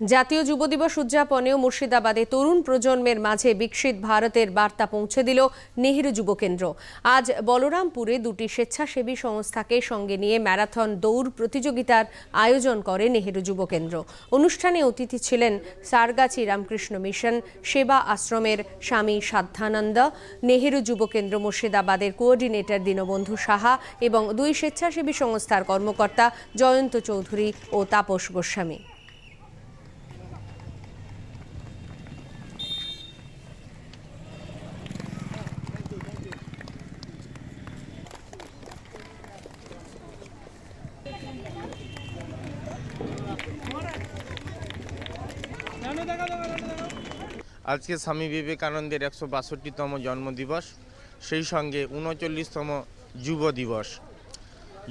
জাতীয় যুব দিবস উদযাপনেও মুর্শিদাবাদে তরুণ প্রজন্মের মাঝে বিকশিত ভারতের বার্তা পৌঁছে দিল নেহেরু যুব কেন্দ্র। আজ বলরামপুরে দুটি স্বেচ্ছাসেবী সংস্থাকে সঙ্গে নিয়ে ম্যারাথন দৌড় প্রতিযোগিতার আয়োজন করে নেহেরু যুব কেন্দ্র। অনুষ্ঠানে অতিথি ছিলেন সারগাছি রামকৃষ্ণ মিশন সেবা আশ্রমের স্বামী সাধ্যানন্দ, নেহেরু যুব কেন্দ্র মুর্শিদাবাদের কোঅর্ডিনেটর দীনবন্ধু সাহা এবং দুই স্বেচ্ছাসেবী সংস্থার কর্মকর্তা জয়ন্ত চৌধুরী ও তাপস গোস্বামী। আজকে স্বামী বিবেকানন্দের একশো বাষট্টিতম জন্মদিবস, সেই সঙ্গে উনচল্লিশতম যুব দিবস।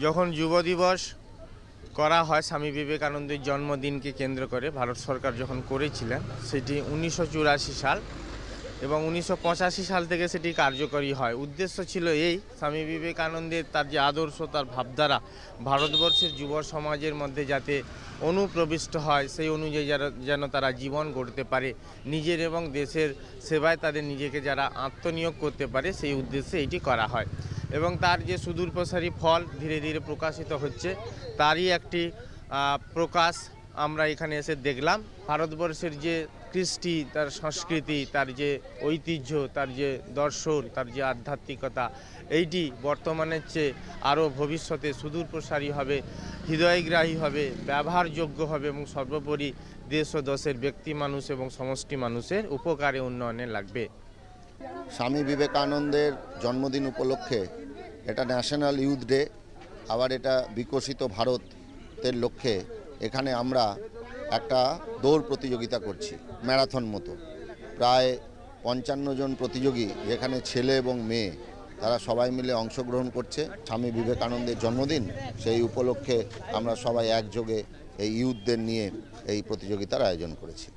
যখন যুব দিবস করা হয়, স্বামী বিবেকানন্দের জন্মদিনকে কেন্দ্র করে ভারত সরকার যখন করেছিলেন, সেটি উনিশশো চুরাশি সাল এবং উনিশশো পঁচাশি সাল থেকে সেটি কার্যকরী হয়। উদ্দেশ্য ছিল এই, স্বামী বিবেকানন্দের তার যে আদর্শ, তার ভাবধারা ভারতবর্ষের যুব সমাজের মধ্যে যাতে অনুপ্রবিষ্ট হয়, সেই অনুযায়ী যারা যেন তারা জীবন গড়তে পারে। নিজের এবং দেশের সেবায় তাদের নিজেকে যারা আত্মনিয়োগ করতে পারে, সেই উদ্দেশ্যে এটি করা হয়। এবং তার যে সুদূর প্রসারী ফল ধীরে ধীরে প্রকাশিত হচ্ছে, তারই একটি প্রকাশ আমরা এখানে এসে দেখলাম। ভারতবর্ষের যে কৃষ্টি, তার সংস্কৃতি, তার যে ঐতিহ্য, তার যে দর্শন, তার যে আধ্যাত্মিকতা, এইটি বর্তমানের চেয়ে আরও ভবিষ্যতে সুদূর প্রসারী হবে, হৃদয়গ্রাহী হবে, ব্যবহারযোগ্য হবে এবং সর্বোপরি দেশ ও দশের ব্যক্তি মানুষ এবং সমষ্টি মানুষের উপকারে উন্নয়নে লাগবে। স্বামী বিবেকানন্দের জন্মদিন উপলক্ষে এটা ন্যাশনাল ইউথ ডে আবার এটা বিকশিত ভারতের লক্ষ্যে এখানে আমরা একটা দৌড় প্রতিযোগিতা করছি, ম্যারাথন মতো। প্রায় পঞ্চান্ন জন প্রতিযোগী, যেখানে ছেলে এবং মেয়ে, তারা সবাই মিলে অংশগ্রহণ করছে। স্বামী বিবেকানন্দের জন্মদিন, সেই উপলক্ষে আমরা সবাই একযোগে এই ইউথদের নিয়ে এই প্রতিযোগিতার আয়োজন করেছি।